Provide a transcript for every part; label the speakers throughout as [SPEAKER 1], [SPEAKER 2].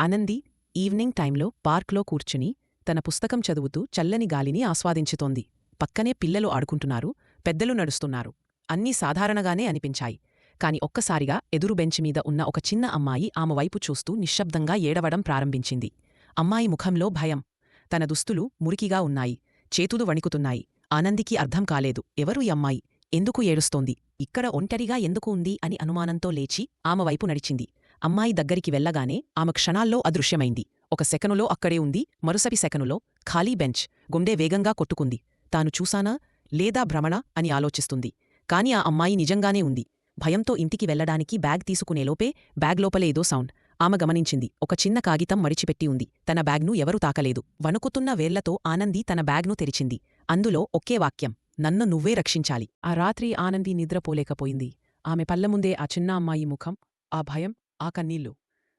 [SPEAKER 1] Anandi evening టైంలో పార్క్లో కూర్చుని తన పుస్తకం చదువుతూ చల్లని గాలిని ఆస్వాదించుతోంది. పక్కనే పిల్లలు ఆడుకుంటున్నారు పెద్దలు నడుస్తున్నారు. అన్నీ సాధారణగానే అనిపించాయి. కాని ఒక్కసారిగా ఎదురు బెంచ్ మీద ఉన్న ఒక చిన్న అమ్మాయి ఆమె వైపు చూస్తూ నిశ్శబ్దంగా ఏడవడం ప్రారంభించింది. అమ్మాయి ముఖంలో భయం. తన దుస్తులు మురికిగా ఉన్నాయి. చేతులు వణికుతున్నాయి. ఆనందికి అర్థం కాలేదు. ఎవరు ఈ అమ్మాయి? ఎందుకు ఏడుస్తోంది? ఇక్కడ ఒంటరిగా ఎందుకు ఉంది అని అనుమానంతో లేచి ఆమె వైపు నడిచింది. అమ్మాయి దగ్గరికి వెళ్ళగానే ఆమె క్షణాల్లో అదృశ్యమైంది. ఒక సెకనులో అక్కడే ఉంది మరుసటి సెకనులో ఖాళీ బెంచ్ గుండె వేగంగా కొట్టుకుంది. తాను చూసానా లేదా భ్రమణ? అని ఆలోచిస్తుంది. కాని ఆ అమ్మాయి నిజంగానే ఉంది. భయంతో ఇంటికి వెళ్ళడానికి బ్యాగ్ తీసుకునేలోపే బ్యాగ్ లోపలేదో సౌండ్. ఆమె గమనించింది ఒక చిన్న కాగితం మడిచిపెట్టి ఉంది. తన బ్యాగ్ను ఎవరూ తాకలేదు. వణుకుతున్న వేళ్ళతో ఆనంది తన బ్యాగ్ను తెరిచింది. అందులో ఒకే వాక్యం నన్ను నువ్వే రక్షించాలి. ఆ రాత్రి ఆనంది నిద్రపోలేకపోయింది. ఆమె పల్లముందే ఆ చిన్న అమ్మాయి ముఖం ఆ భయం ఆ కన్నీళ్ళు.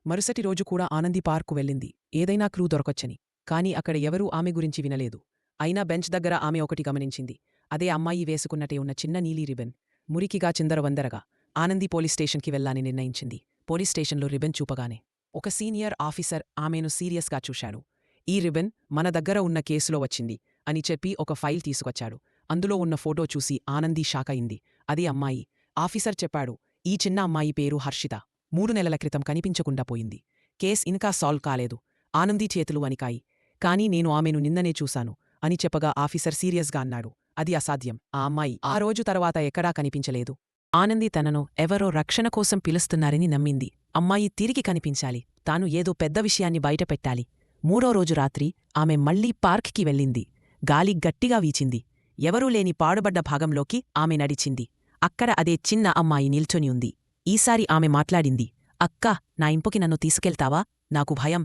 [SPEAKER 1] మరుసటి రోజు కూడా ఆనంది పార్కు వెళ్ళింది. ఏదైనా క్రూ దొరకొచ్చని. కాని అక్కడ ఎవరూ ఆమె గురించి వినలేదు. అయినా బెంచ్ దగ్గర ఆమె ఒకటి గమనించింది. అదే అమ్మాయి వేసుకున్నటే ఉన్న చిన్న నీలి రిబెన్. మురికిగా చిందరవందరగా ఆనంది పోలీస్ స్టేషన్కి వెళ్ళాలని నిర్ణయించింది. పోలీస్ స్టేషన్లో రిబన్ చూపగానే ఒక సీనియర్ ఆఫీసర్ ఆమెను సీరియస్గా చూశాడు. ఈ రిబెన్ మన దగ్గర ఉన్న కేసులో వచ్చింది అని చెప్పి ఒక ఫైల్ తీసుకొచ్చాడు. అందులో ఉన్న ఫోటో చూసి ఆనంది షాక్ అయింది. అదే అమ్మాయి. ఆఫీసర్ చెప్పాడు ఈ చిన్న అమ్మాయి పేరు హర్షిత. మూడు నెలల క్రితం కనిపించకుండా పోయింది. కేస్ ఇంకా సాల్వ్ కాలేదు. ఆనంది చేతులు వనికాయి కానీ నేను ఆమెను నిన్ననే చూశాను అని చెప్పగా ఆఫీసర్ సీరియస్గా అన్నాడు. అది అసాధ్యం. ఆ అమ్మాయి ఆ రోజు తర్వాత ఎక్కడా కనిపించలేదు. ఆనంది తనను ఎవరో రక్షణ కోసం పిలుస్తున్నారని నమ్మింది. అమ్మాయి తిరిగి కనిపించాలి. తాను ఏదో పెద్ద విషయాన్ని బయటపెట్టాలి మూడో రోజు రాత్రి ఆమె మళ్ళీ పార్క్కి వెళ్ళింది. గాలి గట్టిగా వీచింది. ఎవరూ లేని పాడుబడ్డ భాగంలోకి ఆమె నడిచింది. అక్కడ అదే చిన్న అమ్మాయి నిల్చొని ఉంది. ఈసారి ఆమె మాట్లాడింది అక్కా నా ఇంపుకి నన్ను తీసుకెళ్తావా? నాకు భయం.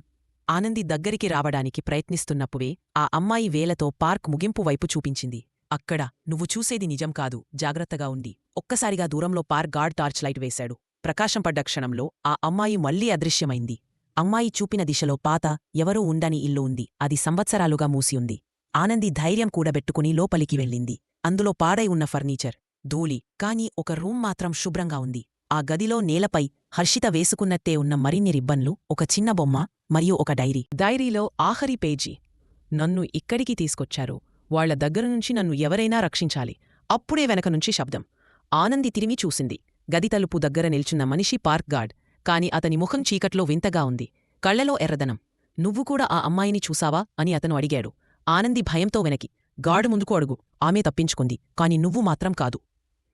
[SPEAKER 1] ఆనంది దగ్గరికి రావడానికి ప్రయత్నిస్తున్నప్పుడే ఆ అమ్మాయి వేలతో పార్క్ ముగింపు వైపు చూపించింది. అక్కడ నువ్వు చూసేది నిజం కాదు జాగ్రత్తగా ఉండి. ఒక్కసారిగా దూరంలో పార్క్ గార్డ్ టార్చ్ లైట్ వేశాడు. ప్రకాశం పడ్డ క్షణంలో ఆ అమ్మాయి మళ్ళీ అదృశ్యమైంది. అమ్మాయి చూపిన దిశలో పాత ఎవరూ ఉండని ఇల్లు ఉంది. అది సంవత్సరాలుగా మూసి ఉంది. ఆనంది ధైర్యం కూడబెట్టుకుని లోపలికి వెళ్ళింది. అందులో పాడై ఉన్న ఫర్నిచర్ ధూళి కాని ఒక రూమ్ మాత్రం శుభ్రంగా ఉంది. ఆ గదిలో నేలపై హర్షిత వేసుకున్నట్టే ఉన్న మరిన్ని రిబ్బన్లు ఒక చిన్న బొమ్మ మరియు ఒక డైరీ. డైరీలో ఆఖరి పేజీ. నన్ను ఇక్కడికి తీసుకొచ్చారు. వాళ్ళ దగ్గరనుంచి నన్ను ఎవరైనా రక్షించాలి. అప్పుడే వెనక నుంచి శబ్దం. ఆనంది తిరిగి చూసింది. గది తలుపు దగ్గర నిల్చున్న మనిషి పార్క్ గార్డ్. కాని అతని ముఖం చీకట్లో వింతగా ఉంది. కళ్ళలో ఎర్రదనం. నువ్వు కూడా ఆ అమ్మాయిని చూసావా? అని అతను అడిగాడు. ఆనంది భయంతో వెనకి గాడు ముందుకు అడుగు. ఆమె తప్పించుకుంది. కాని నువ్వు మాత్రం కాదు.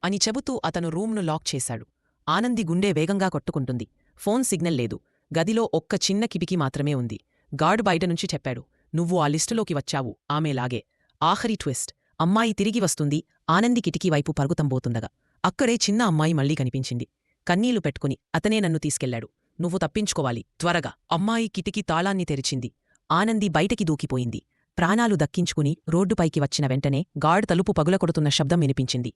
[SPEAKER 1] అని చెబుతూ అతను రూమ్ను లాక్ చేశాడు. ఆనంది గుండె వేగంగా కొట్టుకుంటుంది. ఫోన్ సిగ్నల్ లేదు. గదిలో ఒక్క చిన్న కిటికీ మాత్రమే ఉంది. గార్డు బయటనుంచి చెప్పాడు. నువ్వు ఆ లిస్టులోకి వచ్చావు. ఆమెలాగే. ఆఖరి ట్విస్ట్. అమ్మాయి తిరిగి వస్తుంది. ఆనంది కిటికీ వైపు పరుగుతంబోతుండగా. అక్కడే చిన్న అమ్మాయి మళ్ళీ కనిపించింది. కన్నీళ్ళు పెట్టుకుని అతనే నన్ను తీసుకెళ్ళాడు నువ్వు తప్పించుకోవాలి. త్వరగా. అమ్మాయి కిటికీ తాళాన్ని తెరిచింది. ఆనంది బయటికి దూకిపోయింది. ప్రాణాలు దక్కించుకుని రోడ్డుపైకి వచ్చిన వెంటనే గాడ్ తలుపు పగులకొడుతున్న శబ్దం వినిపించింది.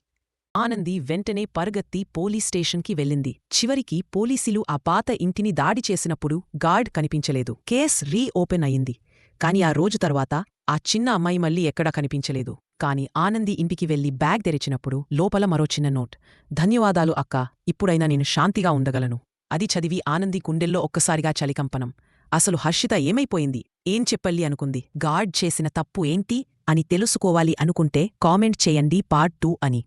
[SPEAKER 1] ఆనంది వెంటనే పరుగత్తి పోలీస్ స్టేషన్కి వెళ్ళింది. చివరికి పోలీసులు ఆ పాత ఇంటిని దాడి చేసినప్పుడు గార్డ్ కనిపించలేదు. కేస్ రీ ఓపెన్ అయింది. కాని ఆ రోజు తర్వాత ఆ చిన్న అమ్మాయి మళ్ళీ ఎక్కడా కనిపించలేదు. కాని ఆనంది ఇంటికి వెళ్ళి బ్యాగ్ తెరిచినప్పుడు లోపల మరో చిన్న నోట్. ధన్యవాదాలు అక్క ఇప్పుడైనా నేను శాంతిగా ఉండగలను. అది చదివి ఆనంది గుండెల్లో ఒక్కసారిగా చలికంపనం. అసలు హర్షిత ఏమైపోయింది? ఏం చెప్పల్లి అనుకుంది? గార్డ్ చేసిన తప్పు ఏంటి? అని తెలుసుకోవాలి అనుకుంటే కామెంట్ చేయండి పార్ట్ టూ అని.